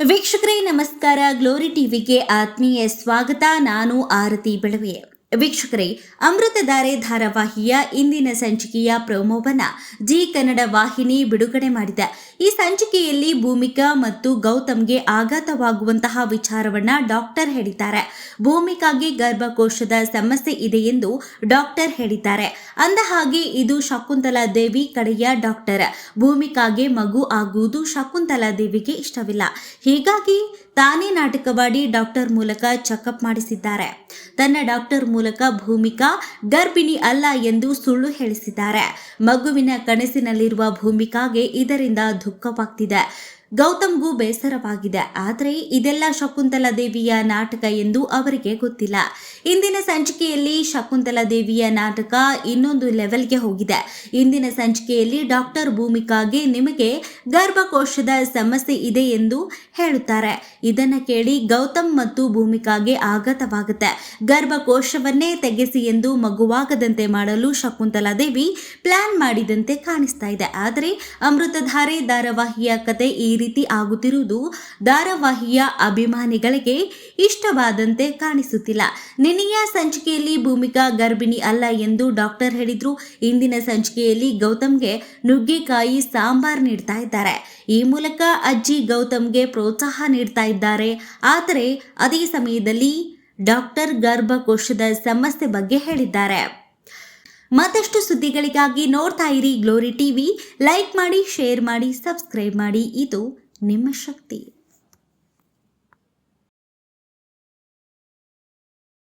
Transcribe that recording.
ವೀಕ್ಷಕರೇ ನಮಸ್ಕಾರ. ಗ್ಲೋರಿ ಟಿವಿಗೆ ಆತ್ಮೀಯ ಸ್ವಾಗತ. ನಾನು ಆರತಿ ಬೆಳವೆ ವೀಕ್ಷಕರೇ ಅಮೃತಧಾರೆ ಧಾರಾವಾಹಿಯ ಇಂದಿನ ಸಂಚಿಕೆಯ ಪ್ರೊಮೋವನ್ನ ಜಿ ಕನ್ನಡ ವಾಹಿನಿ ಬಿಡುಗಡೆ ಮಾಡಿದೆ. ಈ ಸಂಚಿಕೆಯಲ್ಲಿ ಭೂಮಿಕಾ ಮತ್ತು ಗೌತಮ್ಗೆ ಆಘಾತವಾಗುವಂತಹ ವಿಚಾರವನ್ನ ಡಾಕ್ಟರ್ ಹೇಳಿದ್ದಾರೆ. ಭೂಮಿಕಾಗೆ ಗರ್ಭಕೋಶದ ಸಮಸ್ಯೆ ಇದೆ ಎಂದು ಡಾಕ್ಟರ್ ಹೇಳಿದ್ದಾರೆ. ಅಂದ ಹಾಗೆ ಇದು ಶಕುಂತಲಾ ದೇವಿ ಕಡೆಯ ಡಾಕ್ಟರ್. ಭೂಮಿಕಾಗೆ ಮಗು ಆಗುವುದು ಶಕುಂತಲಾ ದೇವಿಗೆ ಇಷ್ಟವಿಲ್ಲ. ಹೀಗಾಗಿ ತಾನೇ ನಾಟಕವಾಡಿ ಡಾಕ್ಟರ್ ಮೂಲಕ ಚೆಕಪ್ ಮಾಡಿಸಿದ್ದಾರೆ. ತನ್ನ ಡಾಕ್ಟರ್ ಮೂಲಕ ಭೂಮಿಕಾ ಗರ್ಭಿಣಿ ಅಲ್ಲ ಎಂದು ಸುಳ್ಳು ಹೇಳಿಸಿದ್ದಾರೆ. ಮಗುವಿನ ಕನಸಿನಲ್ಲಿರುವ ಭೂಮಿಕಾಗೆ ಇದರಿಂದ ದುಃಖವಾಗ್ತಿದೆ. ಗೌತಮ್ಗೂ ಬೇಸರವಾಗಿದೆ. ಆದರೆ ಇದೆಲ್ಲ ಶಕುಂತಲಾ ದೇವಿಯ ನಾಟಕ ಎಂದು ಅವರಿಗೆ ಗೊತ್ತಿಲ್ಲ. ಇಂದಿನ ಸಂಚಿಕೆಯಲ್ಲಿ ಶಕುಂತಲಾ ದೇವಿಯ ನಾಟಕ ಇನ್ನೊಂದು ಲೆವೆಲ್ಗೆ ಹೋಗಿದೆ. ಇಂದಿನ ಸಂಚಿಕೆಯಲ್ಲಿ ಡಾಕ್ಟರ್ ಭೂಮಿಕಾಗೆ ನಿಮಗೆ ಗರ್ಭಕೋಶದ ಸಮಸ್ಯೆ ಇದೆ ಎಂದು ಹೇಳುತ್ತಾರೆ. ಇದನ್ನು ಕೇಳಿ ಗೌತಮ್ ಮತ್ತು ಭೂಮಿಕಾಗೆ ಆಘಾತವಾಗುತ್ತೆ. ಗರ್ಭಕೋಶವನ್ನೇ ತೆಗೆಸಿ ಎಂದು ಮಗುವಾಗದಂತೆ ಮಾಡಲು ಶಕುಂತಲಾ ದೇವಿ ಪ್ಲಾನ್ ಮಾಡಿದಂತೆ ಕಾಣಿಸ್ತಾ ಇದೆ. ಆದರೆ ಅಮೃತಧಾರೆ ಧಾರಾವಾಹಿಯ ಕತೆ ಈ ರೀತಿ ಆಗುತ್ತಿರುವುದು ಧಾರಾವಾಹಿಯ ಅಭಿಮಾನಿಗಳಿಗೆ ಇಷ್ಟವಾದಂತೆ ಕಾಣಿಸುತ್ತಿಲ್ಲ. ನಿನ್ನೆಯ ಸಂಚಿಕೆಯಲ್ಲಿ ಭೂಮಿಕಾ ಗರ್ಭಿಣಿ ಅಲ್ಲ ಎಂದು ಡಾಕ್ಟರ್ ಹೇಳಿದ್ರು. ಇಂದಿನ ಸಂಚಿಕೆಯಲ್ಲಿ ಗೌತಮ್ಗೆ ನುಗ್ಗೆಕಾಯಿ, ಸಾಂಬಾರ್ ನೀಡ್ತಾ ಇದ್ದಾರೆ. ಈ ಮೂಲಕ ಅಜ್ಜಿ ಗೌತಮ್ಗೆ ಪ್ರೋತ್ಸಾಹ ನೀಡ್ತಾ ಇದ್ದಾರೆ. ಆದರೆ ಅದೇ ಸಮಯದಲ್ಲಿ ಡಾಕ್ಟರ್ ಗರ್ಭಕೋಶದ ಸಮಸ್ಯೆ ಬಗ್ಗೆ ಹೇಳಿದ್ದಾರೆ. ಮತ್ತಷ್ಟು ಸುದ್ದಿಗಳಿಗಾಗಿ ನೋಡ್ತಾ ಇರಿ ಗ್ಲೋರಿ ಟಿವಿ. ಲೈಕ್ ಮಾಡಿ, ಶೇರ್ ಮಾಡಿ, ಸಬ್ಸ್ಕ್ರೈಬ್ ಮಾಡಿ. ಇದು ನಿಮ್ಮ ಶಕ್ತಿ.